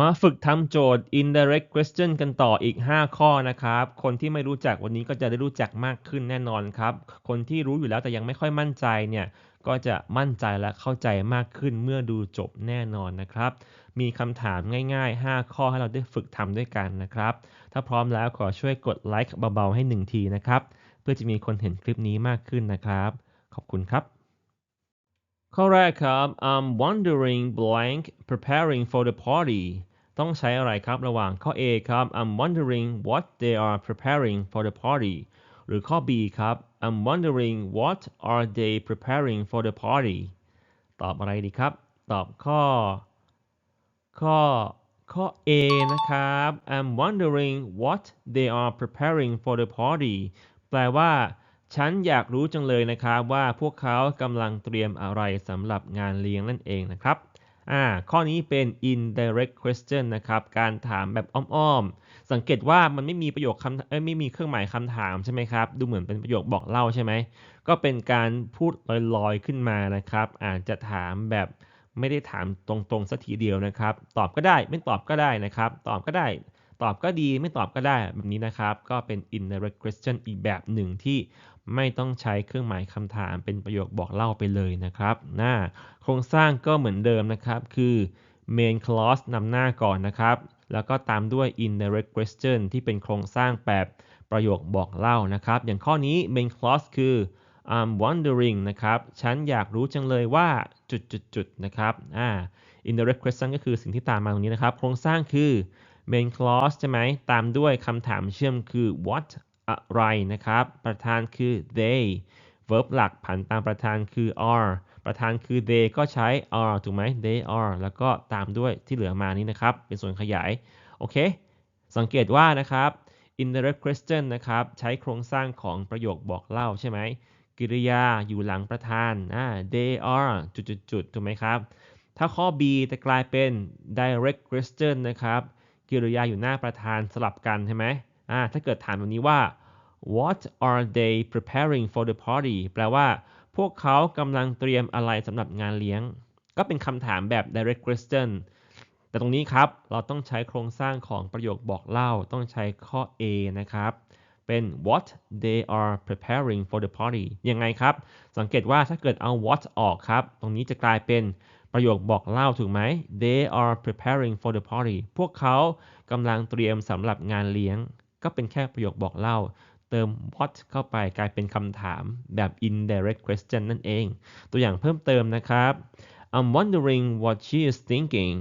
มาฝึกทำโจทย์ indirect question กันต่ออีก 5 ข้อนะครับ คนที่ไม่รู้จักวันนี้ก็จะได้รู้จักมากขึ้นแน่นอนครับ คนที่รู้อยู่แล้วแต่ยังไม่ค่อยมั่นใจเนี่ยก็จะมั่นใจและเข้าใจมากขึ้นเมื่อดูจบแน่นอนนะครับ มีคำถามง่าย ๆ 5 ข้อให้เราได้ฝึกทำด้วยกันนะครับ ถ้าพร้อมแล้วขอช่วยกดไลค์เบาๆให้ 1 ทีนะครับ เพื่อจะมีคนเห็นคลิปนี้มากขึ้นนะครับ ขอบคุณครับ ข้อแรกครับ I'm wondering blank preparing for the party ต้องใช้อะไรครับ ระหว่างข้อ A ครับ I'm wondering what they are preparing for the party หรือข้อ B ครับ I'm wondering what are they preparing for the party ตอบอะไรดีครับ ตอบข้อ ข้อ ข้อ A นะครับ I'm wondering what they are preparing for the party แปลว่า ฉันอยากรู้จังเลยนะครับว่าพวกเขากำลังเตรียมอะไรสำหรับงานเลี้ยงนั่นเองนะครับอ่าข้อนี้เป็น indirect question นะครับ การถามแบบอ้อมๆ สังเกตว่ามันไม่มีประโยคคำเอ้ยไม่มีเครื่องหมายคำถามใช่ไหมครับ ดูเหมือนเป็นประโยคบอกเล่าใช่ไหม ก็เป็นการพูดลอยๆขึ้นมานะครับ อาจจะถามแบบไม่ได้ถามตรงๆสักทีเดียวนะครับ ตอบก็ได้ไม่ตอบก็ได้นะครับ ตอบก็ได้ ตอบก็ดีไม่ตอบก็ได้แบบนี้นะครับ ก็เป็น indirect question อีกแบบหนึ่งที่ไม่ต้องใช้เครื่องหมายคำถามเป็นประโยคบอกเล่าไปเลยนะครับหน้าโครงสร้างก็เหมือนเดิมนะครับ คือ main clause นำหน้าก่อนนะครับ แล้วก็ตามด้วย indirect question ที่เป็นโครงสร้างแบบประโยคบอกเล่านะครับ อย่างข้อนี้ main clause คือ I'm wondering นะครับ ฉันอยากรู้จังเลยว่าจุดๆๆนะครับ อ่า indirect question ก็คือสิ่งที่ตามมาตรงนี้นะครับ โครงสร้างคือ main clause ใช่ไหม ตามด้วยคำถามเชื่อมคือ what อะไรนะครับ ประธานคือ they verb หลักผันตามประธานคือ are ประธานคือ they ก็ใช้ are ถูกไหม they are แล้วก็ตามด้วยที่เหลือมานี้นะครับ เป็นส่วนขยาย โอเค สังเกตว่านะครับ indirect question นะครับ ใช้โครงสร้างของประโยคบอกเล่าใช่ไหมกริยาอยู่หลังประธานอ่า they are จุดๆๆถูกไหมครับ ถ้าข้อ B จะกลายเป็น direct question นะครับ กริยาอยู่หน้าประธานสลับกันใช่ไหมอ่าถ้าเกิดถามแบบนี้ว่า what are they preparing for the party แปลว่าพวกเขากำลังเตรียมอะไรสำหรับงานเลี้ยง ก็เป็นคำถามแบบ direct question แต่ตรงนี้ครับ เราต้องใช้โครงสร้างของประโยคบอกเล่า ต้องใช้ข้อ A นะครับ เป็น what they are preparing for the party ยังไงครับ สังเกตว่าถ้าเกิดเอา what ออกครับ ตรงนี้จะกลายเป็น ประโยคบอกเล่าถูกไหม they are preparing for the party พวกเขากำลังเตรียมสำหรับงานเลี้ยง ก็เป็นแค่ประโยคบอกเล่า เติม what เข้าไปกลายเป็นคำถามแบบ indirect question นั่นเอง ตัวอย่างเพิ่มเติมนะครับ I'm wondering what she is thinking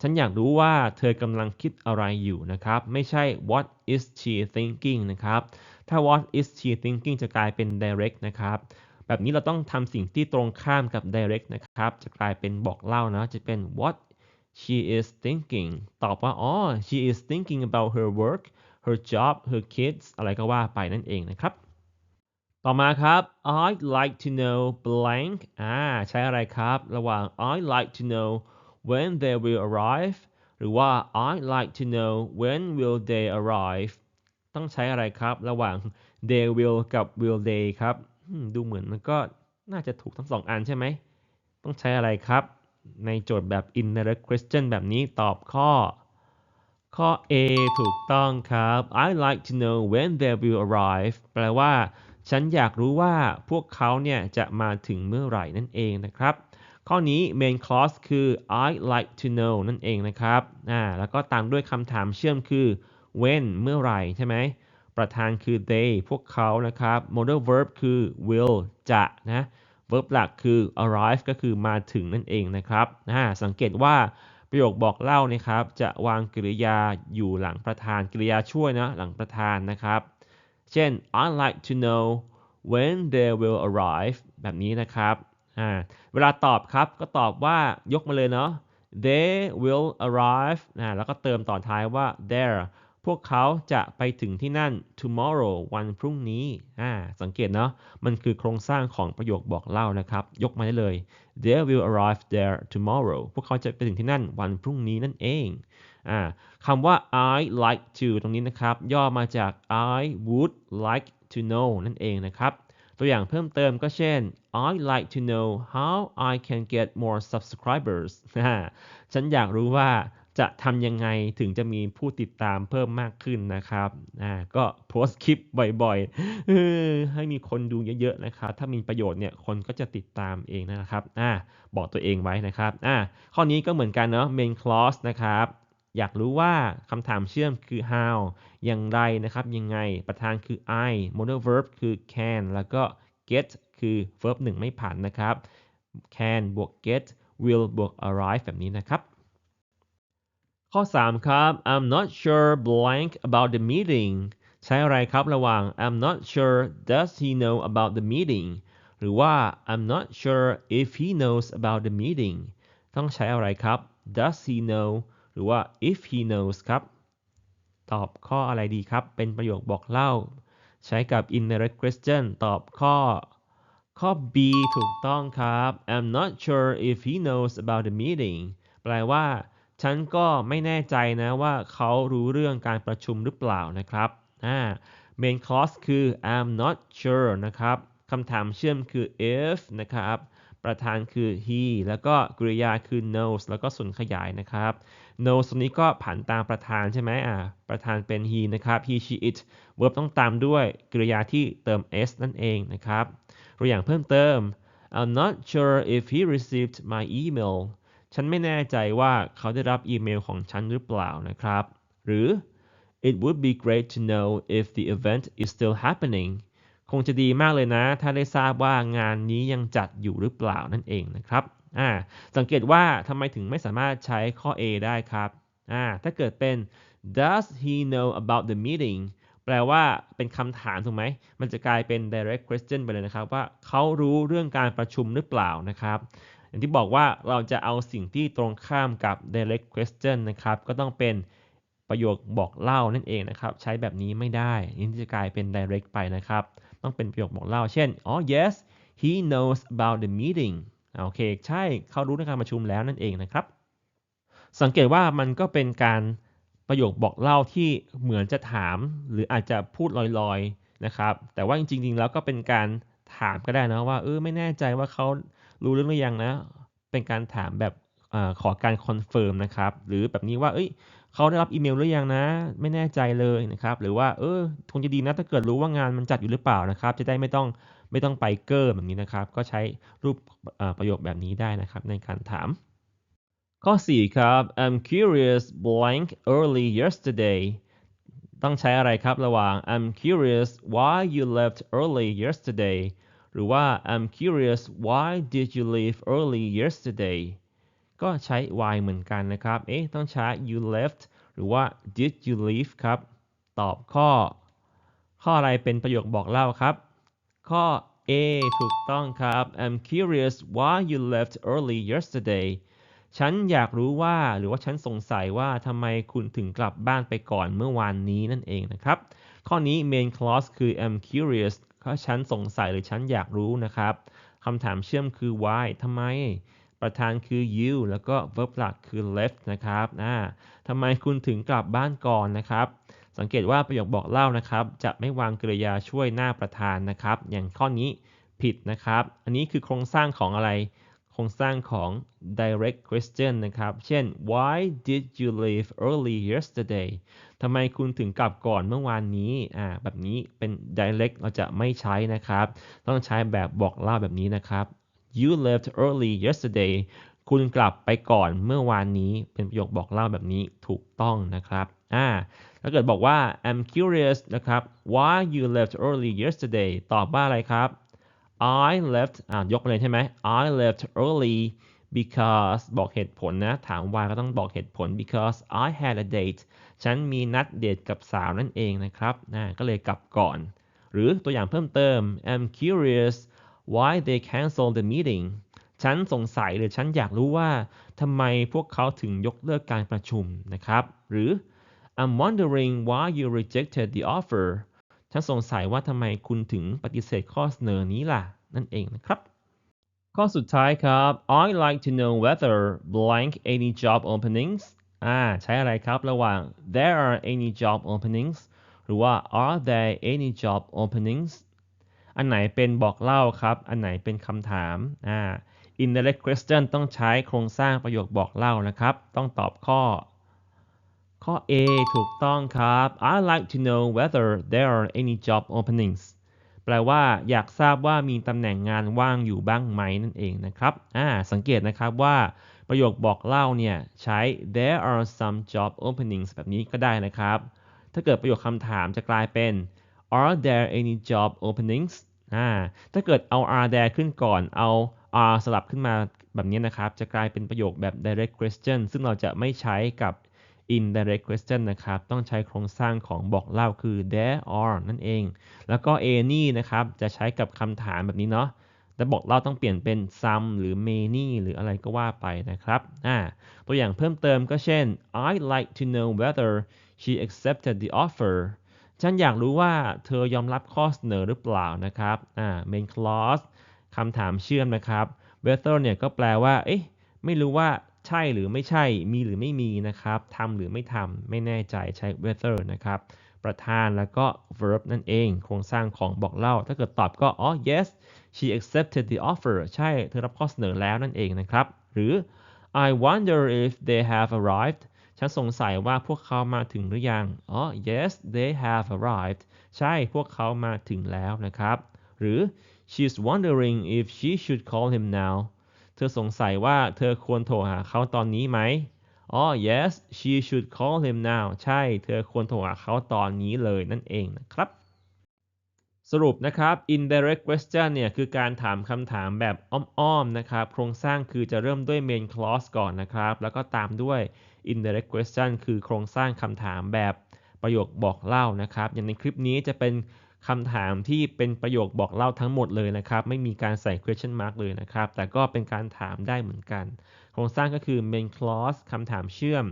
ฉันอยากรู้ว่าเธอกำลังคิดอะไรอยู่นะครับ ไม่ใช่ what is she thinking นะครับ ถ้า what is she thinking จะกลายเป็น direct นะครับ แบบนี้เราต้องทำสิ่งที่ตรงข้ามกับ direct นะครับ จะกลายเป็นบอกเล่านะจะเป็น what she is thinking ตอบว่าอ๋อ she is thinking about her work her job her kids อะไรก็ว่าไปนั่นเองนะครับ ต่อมาครับ I'd like to know blank อ่าใช้อะไรครับ ระหว่าง I'd like to know when they will arrive หรือว่า I'd like to know when will they arrive ต้องใช้อะไรครับ ระหว่าง they will กับ will they ครับ ดูเหมือนมันก็น่าจะถูกทั้งสองอันใช่ไหม ต้องใช้อะไรครับ ในโจทย์แบบ indirect question แบบนี้ตอบข้อ ข้อ A ถูกต้องครับ I like to know when they will arrive แปลว่า ฉันอยากรู้ว่าพวกเขาเนี่ยจะมาถึงเมื่อไหร่นั่นเองนะครับ ข้อนี้ main clause คือ I like to know นั่นเองนะครับอ่าแล้วก็ตามด้วยคำถามเชื่อมคือ when เมื่อไหร่ใช่ไหม ประธานคือ they พวกเขานะครับ modal verb คือ will จะนะ verb หลักคือ arrive ก็คือมาถึงนั่นเองนะครับอ่าสังเกตว่าประโยคบอกเล่านะครับ จะวางกริยาอยู่หลังประธานกริยาช่วยนะหลังประธานนะครับ เช่น I'd like to know when they will arrive แบบนี้นะครับเวลาตอบครับก็ตอบว่ายกมาเลยเนาะ they will arrive นะแล้วก็เติมต่อท้ายว่า there พวกเขาจะไปถึงที่นั่น tomorrow วันพรุ่งนี้อ่าสังเกตเนาะมันคือโครงสร้างของประโยคบอกเล่านะครับ ยกมาได้เลย they will arrive there tomorrow พวกเขาจะไปถึงที่นั่นวันพรุ่งนี้นั่นเองอ่าคำว่า I like to ตรงนี้นะครับ ย่อมาจาก I would like to know นั่นเองนะครับ ตัวอย่างเพิ่มเติมก็เช่น I like to know how I can get more subscribers ฉันอยากรู้ว่า จะทำยังไงถึงจะมีผู้ติดตามเพิ่มมากขึ้นนะครับ อ่า ก็โพสต์คลิปบ่อยๆ ให้มีคนดูเยอะๆ นะครับ ถ้ามีประโยชน์เนี่ย คนก็จะติดตามเองนะครับ อ่า บอกตัวเองไว้นะครับ อ่า ข้อนี้ก็เหมือนกันเนาะ main clause นะครับ อยากรู้ว่าคำถามเชื่อมคือ how อย่างไรนะครับ ยังไง ประธานคือ I modal verb คือ can แล้วก็ get คือ verb 1 ไม่ผ่านนะครับ can บวก get will บวก arrive แบบนี้นะครับ ข้อ 3 ครับ I'm not sure blank about the meeting ใช้อะไรครับระหว่าง I'm not sure does he know about the meeting หรือว่า I'm not sure if he knows about the meeting ต้องใช้อะไรครับ does he know หรือว่า if he knows ครับ ตอบข้ออะไรดีครับ เป็นประโยคบอกเล่า ใช้กับ indirect question ตอบข้อ ข้อ B ถูกต้องครับ I'm not sure if he knows about the meeting แปลว่า ฉันก็ไม่แน่ใจนะว่าเขารู้เรื่องการประชุมหรือเปล่านะครับอ่า main clause คือ I'm not sure นะครับคำถามเชื่อมคือ if นะครับ ประธานคือ he แล้วก็กริยาคือ knows แล้วก็ส่วนขยายนะครับ knows ตรงนี้ก็ผันตามประธานใช่ไหมอ่า ประธานเป็น he นะครับ he she it verb ต้องตามด้วยกริยาที่เติม s นั่นเองนะครับ ตัวอย่างเพิ่มเติม I'm not sure if he received my email ฉันไม่แน่ใจว่าเขาได้รับอีเมลของฉันหรือเปล่านะครับ หรือ It would be great to know if the event is still happening คงจะดีมากเลยนะ ถ้าได้ทราบว่างานนี้ยังจัดอยู่หรือเปล่านั่นเองนะครับอ่าสังเกตว่าทำไมถึงไม่สามารถใช้ข้อ A ได้ครับอ่าถ้าเกิดเป็น Does he know about the meeting แปลว่าเป็นคำถามถูกไหม มันจะกลายเป็น direct question ไปเลยนะครับ ว่าเขารู้เรื่องการประชุมหรือเปล่านะครับ อย่างที่บอกว่าเราจะเอาสิ่งที่ตรงข้ามกับ direct question นะครับ ก็ต้องเป็นประโยคบอกเล่านั่นเองนะครับ ใช้แบบนี้ไม่ได้นี่จะกลายเป็น direct ไปนะครับ ต้องเป็นประโยคบอกเล่า เช่นอ๋อ yes he knows about the meeting โอเค ใช่เขารู้เรื่องการประชุมแล้วนั่นเองนะครับ สังเกตว่ามันก็เป็นการประโยคบอกเล่าที่เหมือนจะถาม หรืออาจจะพูดลอยๆนะครับ แต่ว่าจริงๆแล้วก็เป็นการถามก็ได้นะว่าเออไม่แน่ใจว่าเขา รู้เรื่องหรือยังนะ เป็นการถามแบบอขอการคอนเฟิร์มนะครับ หรือแบบนี้ว่า เอ้ย เขาได้รับอีเมลหรือยังนะ ไม่แน่ใจเลยนะครับ หรือว่า เออคงจะดีนะ ถ้าเกิดรู้ว่างานมันจัดอยู่หรือเปล่านะครับ จะได้ไม่ต้องไม่ต้องไปเกอร์แบบนี้นะครับ ก็ใช้รูปประโยคแบบนี้ได้นะครับ ในการถาม ข้อ 4 ครับ I'm curious blank early yesterday ต้องใช้อะไรครับระหว่าง I'm curious why you left early yesterday หรือว่า I'm curious why did you leave early yesterday ก็ใช้ why เหมือนกันนะครับ เอ๊ะ ต้องใช้ you left หรือว่า did you leave ครับ ตอบข้อ ข้ออะไรเป็นประโยคบอกเล่าครับ ข้อ A ถูกต้องครับ I'm curious why you left early yesterday ฉันอยากรู้ว่าหรือว่าฉันสงสัยว่าทำไมคุณถึงกลับบ้านไปก่อนเมื่อวานนี้นั่นเองนะครับ ข้อนี้ main clause คือ I'm curious เพราะฉันสงสัยหรือฉันอยากรู้นะครับคำถามเชื่อมคือ why ทำไม ประธานคือ you แล้วก็ verb หลักคือ left นะครับนะทำไมคุณถึงกลับบ้านก่อนนะครับ สังเกตว่าประโยคบอกเล่านะครับ จะไม่วางกริยาช่วยหน้าประธานนะครับ อย่างข้อนี้ผิดนะครับ อันนี้คือโครงสร้างของอะไร โครงสร้างของ direct question นะครับ เช่น why did you leave early yesterday ทำไมคุณถึงกลับก่อนเมื่อวานนี้ อ่า แบบนี้เป็น direct เราจะไม่ใช้นะครับ ต้องใช้แบบบอกเล่าแบบนี้นะครับ you left early yesterday คุณกลับไปก่อนเมื่อวานนี้ เป็นประโยคบอกเล่าแบบนี้ถูกต้องนะครับ อ่า ถ้าเกิดบอกว่า I'm curious นะครับ why you left early yesterday ตอบว่าอะไรครับ I left อ่ายกไปเลยใช่ไหม I left early because บอกเหตุผลนะ ถาม why ก็ต้องบอกเหตุผล because I had a date ฉันมีนัดเดทกับสาวนั่นเองนะครับนะก็เลยกลับก่อน หรือตัวอย่างเพิ่มเติม I'm curious why they canceled the meeting ฉันสงสัยหรือฉันอยากรู้ว่าทำไมพวกเขาถึงยกเลิกการประชุมนะครับ หรือ I'm wondering why you rejected the offer ฉันสงสัยว่าทำไมคุณถึงปฏิเสธข้อเสนอนี้ล่ะ นั่นเองนะครับ ข้อสุดท้ายครับ I like to know whether blank any job openings อ่าใช้อะไรครับระหว่าง there are any job openings หรือว่า are there any job openings อันไหนเป็นบอกเล่าครับ อันไหนเป็นคำถามอ่า indirect question ต้องใช้โครงสร้างประโยคบอกเล่านะครับ ต้องตอบข้อ ข้อ A ถูกต้องครับ I'd like to know whether there are any job openings แปลว่าอยากทราบว่ามีตำแหน่งงานว่างอยู่บ้างไหมนั่นเองนะครับอ่าสังเกตนะครับว่าประโยคบอกเล่าเนี่ยใช้ there are some job openings แบบนี้ก็ได้นะครับ ถ้าเกิดประโยคคำถามจะกลายเป็น are there any job openings อ่าถ้าเกิดเอา are there ขึ้นก่อนเอา are สลับขึ้นมาแบบนี้นะครับ จะกลายเป็นประโยคแบบ direct question ซึ่งเราจะไม่ใช้กับ indirect question นะครับ ต้องใช้โครงสร้างของบอกเล่าคือ there are นั่นเอง แล้วก็ any นะครับ จะใช้กับคำถามแบบนี้เนาะแต่บอกเล่าต้องเปลี่ยนเป็น some หรือ many หรืออะไรก็ว่าไปนะครับ อ่า ตัวอย่างเพิ่มเติมก็เช่น I'd like to know whether she accepted the offer ฉันอยากรู้ว่าเธอยอมรับข้อเสนอหรือเปล่านะครับ อ่า main clause คำถามเชื่อมนะครับ whether เนี่ยก็แปลว่า เอ๊ะ ไม่รู้ว่า ใช่หรือไม่ใช่มีหรือไม่มีนะครับทำหรือไม่ทำไม่แน่ใจใช้ whether นะครับ ประธานแล้วก็ verb นั่นเอง โครงสร้างของบอกเล่า ถ้าเกิดตอบก็อ๋อ yes she accepted the offer ใช่เธอรับข้อเสนอแล้วนั่นเองนะครับ หรือ I wonder if they have arrived ฉันสงสัยว่าพวกเขามาถึงหรือยัง อ๋อ yes they have arrived ใช่พวกเขามาถึงแล้วนะครับ หรือ she's wondering if she should call him now เธอสงสัยว่าเธอควรโทรหาเขาตอนนี้ไหมอ๋อ yes she should call him now ใช่ เธอควรโทรหาเขาตอนนี้เลยนั่นเองนะครับ สรุปนะครับ indirect question เนี่ยคือการถามคำถามแบบอ้อมๆนะครับ โครงสร้างคือจะเริ่มด้วย main clause ก่อนนะครับ แล้วก็ตามด้วย indirect question คือโครงสร้างคำถามแบบประโยคบอกเล่านะครับ อย่างในคลิปนี้จะเป็น คำถามที่เป็นประโยคบอกเล่าทั้งหมดเลยนะครับ ไม่มีการใส่ question mark เลยนะครับ แต่ก็เป็นการถามได้เหมือนกัน โครงสร้างก็คือ main clause คำถามเชื่อม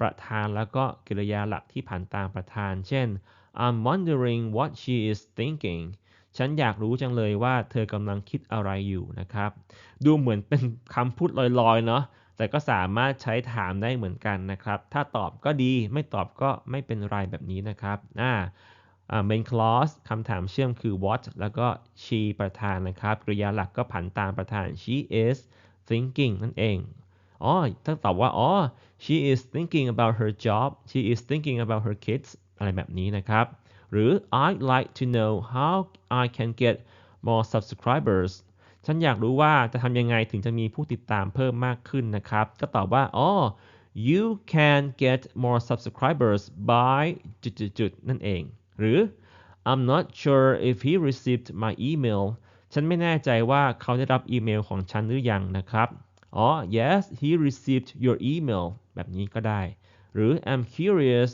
ประธานแล้วก็กริยาหลักที่ผ่านตามประธาน เช่น I'm wondering what she is thinking ฉันอยากรู้จังเลยว่าเธอกำลังคิดอะไรอยู่นะครับ ดูเหมือนเป็นคำพูดลอยๆ เนาะแต่ก็สามารถใช้ถามได้เหมือนกันนะครับ ถ้าตอบก็ดีไม่ตอบก็ไม่เป็นไรแบบนี้นะครับอ่า main clause คำถามเชื่อมคือ what แล้วก็ she ประธานนะครับกริยาหลักก็ผันตามประธาน she is thinking นั่นเองอ๋อถ้าตอบว่าอ๋อ she is thinking about her job she is thinking about her kids อะไรแบบนี้นะครับ หรือ I'd like to know how I can get more subscribers ฉันอยากรู้ว่าจะทำยังไงถึงจะมีผู้ติดตามเพิ่มมากขึ้นนะครับ ก็ตอบว่าอ๋อ you can get more subscribers by จุดๆๆนั่นเอง หรือ I'm not sure if he received my email ฉันไม่แน่ใจว่าเขาได้รับอีเมลของฉันหรือยังนะครับ อ๋อ yes he received your email แบบนี้ก็ได้ หรือ I'm curious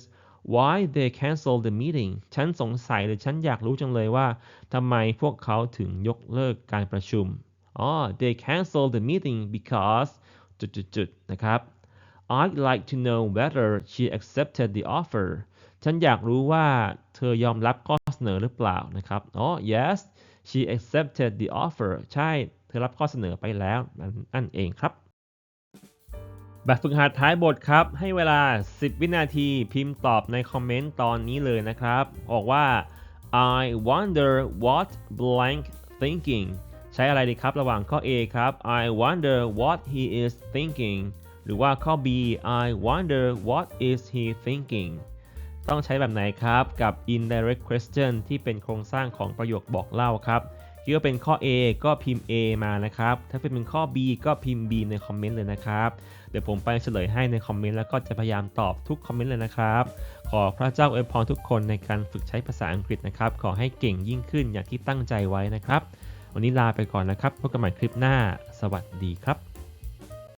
why they canceled the meeting ฉันสงสัยหรือฉันอยากรู้จังเลยว่าทำไมพวกเขาถึงยกเลิกการประชุม อ๋อ they canceled the meeting because จุดๆนะครับ I'd like to know whether she accepted the offer ฉันอยากรู้ว่าเธอยอมรับข้อเสนอหรือเปล่านะครับอ๋อ yes she accepted the offer ใช่ เธอรับข้อเสนอไปแล้วนั่นเองครับ แบบฝึกหัดท้ายบทครับ ให้เวลา 10 วินาทีพิมพ์ตอบในคอมเมนต์ตอนนี้เลยนะครับ บอกว่า I wonder what blank thinking ใช้อะไรดีครับระหว่างข้อ A ครับ I wonder what he is thinking หรือว่าข้อ B I wonder what is he thinking ต้องใช้แบบไหนครับ กับ indirect question ที่เป็นโครงสร้างของประโยคบอกเล่าครับคิดว่าเป็นข้อ A ก็พิมพ์ A มานะครับ ถ้าเป็นข้อ B ก็พิมพ์ B ในคอมเมนต์เลยนะครับ เดี๋ยวผมไปเฉลยให้ในคอมเมนต์แล้วก็จะพยายามตอบทุกคอมเมนต์เลยนะครับ ขอพระเจ้าอวยพรทุกคนในการฝึกใช้ภาษาอังกฤษนะครับ ขอให้เก่งยิ่งขึ้นอย่างที่ตั้งใจไว้นะครับ วันนี้ลาไปก่อนนะครับ พบกันใหม่คลิปหน้า สวัสดีครับ